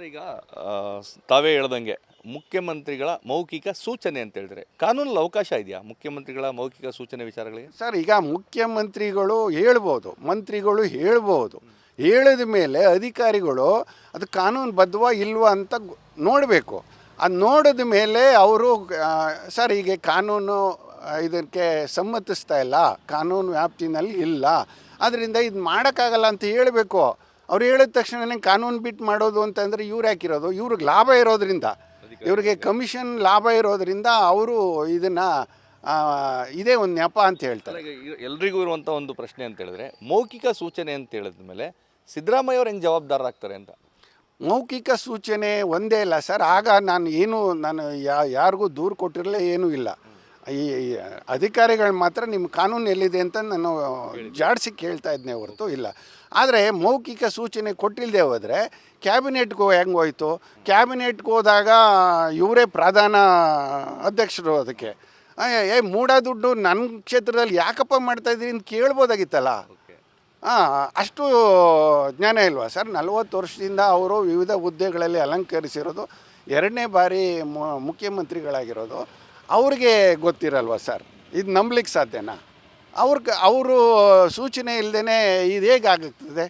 ಅಂದರೆ ಈಗ ತಾವೇ ಹೇಳ್ದಂಗೆ ಮುಖ್ಯಮಂತ್ರಿಗಳ ಮೌಖಿಕ ಸೂಚನೆ ಅಂತ ಹೇಳಿದ್ರೆ ಕಾನೂನಲ್ಲಿ ಅವಕಾಶ ಇದೆಯಾ ಮುಖ್ಯಮಂತ್ರಿಗಳ ಮೌಖಿಕ ಸೂಚನೆ ವಿಚಾರಗಳಿಗೆ? ಸರ್, ಈಗ ಮುಖ್ಯಮಂತ್ರಿಗಳು ಹೇಳ್ಬೋದು, ಮಂತ್ರಿಗಳು ಹೇಳ್ಬೋದು. ಹೇಳಿದ ಮೇಲೆ ಅಧಿಕಾರಿಗಳು ಅದು ಕಾನೂನುಬದ್ಧವ ಇಲ್ವಾ ಅಂತ ನೋಡಬೇಕು. ಅದು ನೋಡಿದ ಮೇಲೆ ಅವರು ಸರ್, ಹೀಗೆ ಕಾನೂನು ಇದಕ್ಕೆ ಸಮ್ಮತಿಸ್ತಾ ಇಲ್ಲ, ಕಾನೂನು ವ್ಯಾಪ್ತಿನಲ್ಲಿ ಇಲ್ಲ. ಅದರಿಂದ ಇದು ಮಾಡೋಕ್ಕಾಗಲ್ಲ ಅಂತ ಹೇಳಬೇಕು. ಅವ್ರು ಹೇಳಿದ ತಕ್ಷಣನೇ ಕಾನೂನು ಬಿಟ್ಟು ಮಾಡೋದು ಅಂತಂದರೆ ಇವ್ರು ಹಾಕಿರೋದು ಇವ್ರಿಗೆ ಲಾಭ ಇರೋದ್ರಿಂದ. ಇವ್ರಿಗೆ ಕಮಿಷನ್ ಲಾಭ ಇರೋದ್ರಿಂದ ಅವರು ಇದನ್ನು ಇದೇ ಒಂದು ನೆಪ ಅಂತ ಹೇಳ್ತಾರೆ. ಎಲ್ರಿಗೂ ಇರುವಂಥ ಒಂದು ಪ್ರಶ್ನೆ ಅಂತ ಹೇಳಿದ್ರೆ ಮೌಖಿಕ ಸೂಚನೆ ಅಂತ ಹೇಳಿದ ಮೇಲೆ ಸಿದ್ದರಾಮಯ್ಯ ಅವ್ರು ಹೆಂಗೆ ಜವಾಬ್ದಾರರಾಗ್ತಾರೆ ಅಂತ? ಮೌಖಿಕ ಸೂಚನೆ ಒಂದೇ ಇಲ್ಲ ಸರ್. ಆಗ ನಾನು ಏನು ನಾನು ಯಾ ಯಾರಿಗೂ ದೂರು ಕೊಟ್ಟಿರಲೇ ಏನೂ ಇಲ್ಲ. ಈ ಅಧಿಕಾರಿಗಳು ಮಾತ್ರ ನಿಮ್ಮ ಕಾನೂನು ಎಲ್ಲಿದೆ ಅಂತ ನಾನು ಜಾಡಿಸಿ ಕೇಳ್ತಾ ಇದ್ದೆ ಹೊರತು ಇಲ್ಲ. ಆದರೆ ಮೌಖಿಕ ಸೂಚನೆ ಕೊಟ್ಟಿಲ್ಲದೆ ಹೋದರೆ ಕ್ಯಾಬಿನೆಟ್ಗೆ ಹೆಂಗೆ ಹೋಯ್ತು? ಕ್ಯಾಬಿನೆಟ್ಗೆ ಹೋದಾಗ ಇವರೇ ಪ್ರಧಾನ ಅಧ್ಯಕ್ಷರು ಅದಕ್ಕೆ. ಏ ಮೂಡ ದುಡ್ಡು ನನ್ನ ಕ್ಷೇತ್ರದಲ್ಲಿ ಯಾಕಪ್ಪ ಮಾಡ್ತಾ ಇದ್ದೀರಿ ಅಂತ ಕೇಳ್ಬೋದಾಗಿತ್ತಲ್ಲ? ಹಾಂ ಅಷ್ಟು ಜ್ಞಾನ ಇಲ್ವಾ ಸರ್? ನಲವತ್ತು ವರ್ಷದಿಂದ ಅವರು ವಿವಿಧ ಹುದ್ದೆಗಳಲ್ಲಿ ಅಲಂಕರಿಸಿರೋದು ಎರಡನೇ ಬಾರಿ ಮು- ಮುಖ್ಯಮಂತ್ರಿಗಳಾಗಿರೋದು. ಅವ್ರಿಗೆ ಗೊತ್ತಿರಲ್ವ ಸರ್? ಇದು ನಂಬಲಿಕ್ಕೆ ಸಾಧ್ಯನಾ? ಅವ್ರಿಗೆ, ಅವರು ಸೂಚನೆ ಇಲ್ಲದೇ ಇದು ಹೇಗಾಗುತ್ತದೆ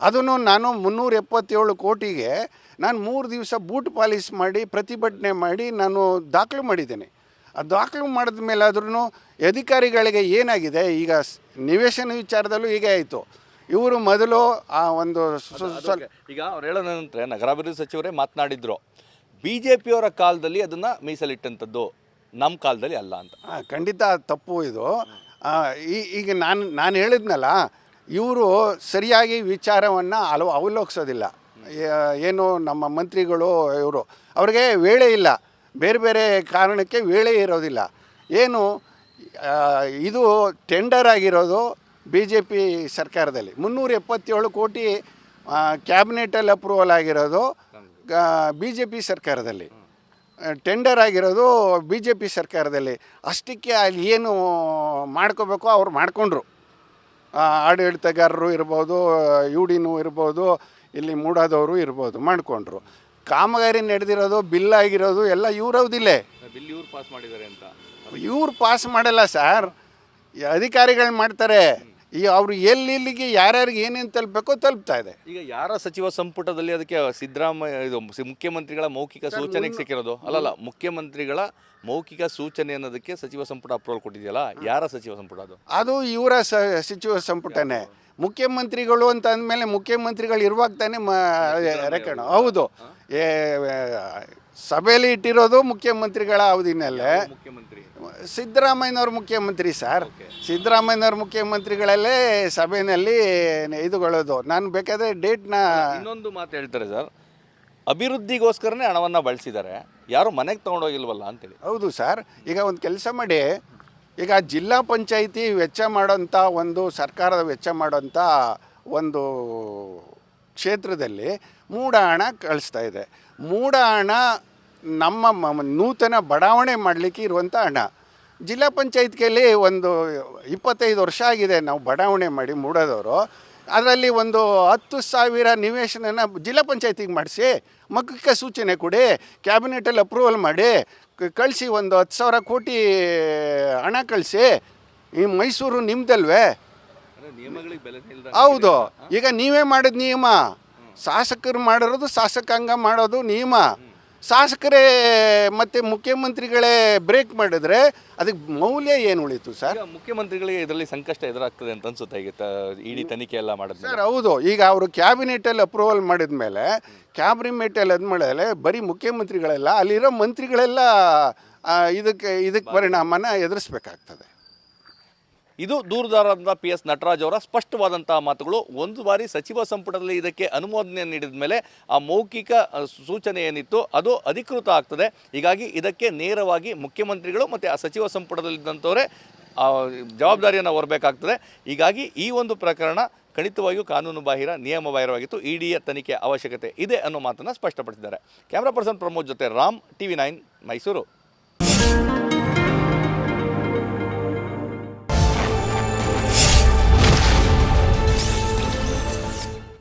ಅದನ್ನು ನಾನು ಮುನ್ನೂರ ಎಪ್ಪತ್ತೇಳು ಕೋಟಿಗೆ ನಾನು ಮೂರು ದಿವಸ ಬೂಟ್ ಪಾಲಿಸ್ ಮಾಡಿ, ಪ್ರತಿಭಟನೆ ಮಾಡಿ ನಾನು ದಾಖಲು ಮಾಡಿದ್ದೇನೆ. ಆ ದಾಖಲು ಮಾಡಿದ ಮೇಲೆ ಆದ್ರೂ ಅಧಿಕಾರಿಗಳಿಗೆ ಏನಾಗಿದೆ? ಈಗ ನಿವೇಶನ ವಿಚಾರದಲ್ಲೂ ಹೀಗೆ ಆಯಿತು. ಇವರು ಮೊದಲು ಆ ಒಂದು ಈಗ ಅವ್ರು ಹೇಳೋ ನಗರಾಭಿವೃದ್ಧಿ ಸಚಿವರೇ ಮಾತನಾಡಿದ್ರು. ಬಿ ಜೆ ಪಿಯವರ ಕಾಲದಲ್ಲಿ ಅದನ್ನ ಮೀಸಲಿಟ್ಟಂಥದ್ದು ನಮ್ಮ ಕಾಲದಲ್ಲಿ ಅಲ್ಲ ಅಂತ. ಖಂಡಿತ ತಪ್ಪು ಇದು. ಈಗ ನಾನು ನಾನು ಹೇಳಿದ್ನಲ್ಲ, ಇವರು ಸರಿಯಾಗಿ ವಿಚಾರವನ್ನು ಅಲ, ಅವಲೋಕಿಸೋದಿಲ್ಲ. ಏನು ನಮ್ಮ ಮಂತ್ರಿಗಳು, ಇವರು, ಅವ್ರಿಗೆ ವೇಳೆ ಇಲ್ಲ. ಬೇರೆ ಬೇರೆ ಕಾರಣಕ್ಕೆ ವೇಳೆ ಇರೋದಿಲ್ಲ. ಏನು ಇದು ಟೆಂಡರ್ ಆಗಿರೋದು ಬಿ ಜೆ ಪಿ ಸರ್ಕಾರದಲ್ಲಿ. ಮುನ್ನೂರ ಎಪ್ಪತ್ತೇಳು ಕೋಟಿ ಕ್ಯಾಬಿನೆಟಲ್ಲಿ ಅಪ್ರೂವಲ್ ಆಗಿರೋದು ಬಿ ಜೆ ಪಿ ಸರ್ಕಾರದಲ್ಲಿ ಟೆಂಡರ್ ಆಗಿರೋದು ಬಿ ಜೆ ಪಿ ಸರ್ಕಾರದಲ್ಲಿ. ಅಷ್ಟಕ್ಕೆ ಅಲ್ಲಿ ಏನು ಮಾಡ್ಕೋಬೇಕು ಅವ್ರು ಮಾಡಿಕೊಂಡ್ರು. ಆಡಳಿತಗಾರರು ಇರ್ಬೋದು ಯು ಡಿನೂ ಇರ್ಬೋದು ಇಲ್ಲಿ ಮೂಡಾದವರು ಇರ್ಬೋದು ಮಾಡಿಕೊಂಡ್ರು. ಕಾಮಗಾರಿ ನಡೆದಿರೋದು ಬಿಲ್ ಆಗಿರೋದು ಎಲ್ಲ ಇವ್ರವ್ದಿಲ್ಲೇ ಬಿಲ್ ಇವ್ರು ಪಾಸ್ ಮಾಡಿದ್ದಾರೆ ಅಂತ. ಇವ್ರು ಪಾಸ್ ಮಾಡಲ್ಲ ಸರ್. ಅಧಿಕಾರಿಗಳು ಮಾಡ್ತಾರೆ. ಈ ಅವರು ಎಲ್ಲಿಗೆ ಯಾರ್ಯಾರಿಗೆ ಏನೇನು ತಲುಪಬೇಕೋ ತಲುಪ್ತಾ ಇದೆ. ಈಗ ಯಾರ ಸಚಿವ ಸಂಪುಟದಲ್ಲಿ ಅದಕ್ಕೆ ಸಿದ್ದರಾಮಯ್ಯ ಇದು ಮುಖ್ಯಮಂತ್ರಿಗಳ ಮೌಖಿಕ ಸೂಚನೆಗೆ ಸಿಕ್ಕಿರೋದು? ಅಲ್ಲಲ್ಲ ಮುಖ್ಯಮಂತ್ರಿಗಳ ಮೌಖಿಕ ಸೂಚನೆ ಅನ್ನೋದಕ್ಕೆ ಸಚಿವ ಸಂಪುಟ ಅಪ್ರೂವಲ್ ಕೊಟ್ಟಿದೆಯಲ್ಲ ಯಾರ ಸಚಿವ ಸಂಪುಟ ಅದು? ಅದು ಇವರ ಸ ಸಚಿವ ಸಂಪುಟನೇ. ಮುಖ್ಯಮಂತ್ರಿಗಳು ಅಂತ ಅಂದಮೇಲೆ ಮುಖ್ಯಮಂತ್ರಿಗಳು ಇರುವಾಗ ತಾನೇ ಮ ರೆಕರ್ಡ್. ಹೌದು. ಏ ಸಭೆಯಲ್ಲಿ ಇಟ್ಟಿರೋದು ಮುಖ್ಯಮಂತ್ರಿಗಳ ಅವಧಿನಲ್ಲೇ. ಮುಖ್ಯಮಂತ್ರಿ? ಸಿದ್ದರಾಮಯ್ಯನವ್ರ ಮುಖ್ಯಮಂತ್ರಿ ಸರ್. ಸಿದ್ದರಾಮಯ್ಯನವ್ರ ಮುಖ್ಯಮಂತ್ರಿಗಳಲ್ಲೇ ಸಭೆಯಲ್ಲಿ ಇದುಗೊಳ್ಳೋದು. ನಾನು ಬೇಕಾದ್ರೆ ಡೇಟ್ನ ಇನ್ನೊಂದು ಮಾತು ಹೇಳ್ತಾರೆ ಸರ್. ಅಭಿವೃದ್ಧಿಗೋಸ್ಕರನೇ ಹಣವನ್ನು ಬಳಸಿದ್ದಾರೆ. ಯಾರು ಮನೆಗೆ ತೊಗೊಂಡೋಗಿಲ್ವಲ್ಲ ಅಂತೇಳಿ. ಹೌದು ಸರ್. ಈಗ ಒಂದು ಕೆಲಸ ಮಾಡಿ. ಈಗ ಜಿಲ್ಲಾ ಪಂಚಾಯಿತಿ ವೆಚ್ಚ ಮಾಡೋಂಥ ಒಂದು ಸರ್ಕಾರದ ವೆಚ್ಚ ಮಾಡೋಂಥ ಒಂದು ಕ್ಷೇತ್ರದಲ್ಲಿ ಮೂಡ ಹಣ ಕಳಿಸ್ತಾ ಇದೆ. ಮೂಡ ಹಣ ನಮ್ಮ ಮ- ನೂತನ ಬಡಾವಣೆ ಮಾಡಲಿಕ್ಕೆ ಇರುವಂಥ ಹಣ. ಜಿಲ್ಲಾ ಪಂಚಾಯತ್ಗೆಯಲ್ಲಿ ಒಂದು ಇಪ್ಪತ್ತೈದು ವರ್ಷ ಆಗಿದೆ ನಾವು ಬಡಾವಣೆ ಮಾಡಿ ಮೂಡೋದವರು. ಅದರಲ್ಲಿ ಒಂದು ಹತ್ತು ಸಾವಿರ ನಿವೇಶನನ ಜಿಲ್ಲಾ ಪಂಚಾಯತಿಗೆ ಮಾಡಿಸಿ ಮಕ್ಕಳಿಗೆ ಸೂಚನೆ ಕೊಡಿ ಕ್ಯಾಬಿನೆಟಲ್ಲಿ ಅಪ್ರೂವಲ್ ಮಾಡಿ ಕಳಿಸಿ ಒಂದು ಹತ್ತು ಸಾವಿರ ಕೋಟಿ ಹಣ ಕಳಿಸಿ ಈ ಮೈಸೂರು ನಿಮ್ಮದಲ್ವೇ ಹೌದು. ಈಗ ನೀವೇ ಮಾಡಿದ ನಿಯಮ. ಶಾಸಕರು ಮಾಡಿರೋದು ಶಾಸಕಾಂಗ ಮಾಡೋದು ನಿಯಮ. ಶಾಸಕರೇ ಮತ್ತು ಮುಖ್ಯಮಂತ್ರಿಗಳೇ ಬ್ರೇಕ್ ಮಾಡಿದ್ರೆ ಅದಕ್ಕೆ ಮೌಲ್ಯ ಏನು ಉಳಿತು ಸರ್? ಮುಖ್ಯಮಂತ್ರಿಗಳಿಗೆ ಇದರಲ್ಲಿ ಸಂಕಷ್ಟ ಎದುರಾಗ್ತದೆ ಅಂತ ಅನ್ಸುತ್ತೆ ಈಗ ಇಡೀ ತನಿಖೆ ಎಲ್ಲ ಮಾಡಿದ್ರೆ ಸರ್ ಹೌದು. ಈಗ ಅವರು ಕ್ಯಾಬಿನೆಟಲ್ಲಿ ಅಪ್ರೂವಲ್ ಮಾಡಿದ ಮೇಲೆ ಕ್ಯಾಬಿನೆಟಲ್ಲಿ ಅದು ಮಾಡಿದ್ರೆ ಬರೀ ಮುಖ್ಯಮಂತ್ರಿಗಳೆಲ್ಲ ಅಲ್ಲಿರೋ ಮಂತ್ರಿಗಳೆಲ್ಲ ಇದಕ್ಕೆ ಇದಕ್ಕೆ ಪರಿಣಾಮನ ಎದುರಿಸ್ಬೇಕಾಗ್ತದೆ. ಇದು ದೂರದಾರರಾದ ಪಿ ಎಸ್ ನಟರಾಜ್ ಅವರ ಸ್ಪಷ್ಟವಾದಂತಹ ಮಾತುಗಳು. ಒಂದು ಬಾರಿ ಸಚಿವ ಸಂಪುಟದಲ್ಲಿ ಇದಕ್ಕೆ ಅನುಮೋದನೆ ನೀಡಿದ ಮೇಲೆ ಆ ಮೌಖಿಕ ಸೂಚನೆ ಏನಿತ್ತು ಅದು ಅಧಿಕೃತ ಆಗ್ತದೆ. ಹೀಗಾಗಿ ಇದಕ್ಕೆ ನೇರವಾಗಿ ಮುಖ್ಯಮಂತ್ರಿಗಳು ಮತ್ತು ಆ ಸಚಿವ ಸಂಪುಟದಲ್ಲಿದ್ದಂಥವರೇ ಜವಾಬ್ದಾರಿಯನ್ನು ಹೊರಬೇಕಾಗ್ತದೆ. ಹೀಗಾಗಿ ಈ ಒಂದು ಪ್ರಕರಣ ಖಂಡಿತವಾಗಿಯೂ ಕಾನೂನು ಬಾಹಿರ ನಿಯಮ ಬಾಹಿರವಾಗಿತ್ತು ಇಡಿಯ ತನಿಖೆ ಅವಶ್ಯಕತೆ ಇದೆ ಅನ್ನೋ ಮಾತನ್ನು ಸ್ಪಷ್ಟಪಡಿಸಿದ್ದಾರೆ. ಕ್ಯಾಮ್ರಾ ಪರ್ಸನ್ ಪ್ರಮೋದ್ ಜೊತೆ ರಾಮ್, ಟಿವಿ ನೈನ್, ಮೈಸೂರು.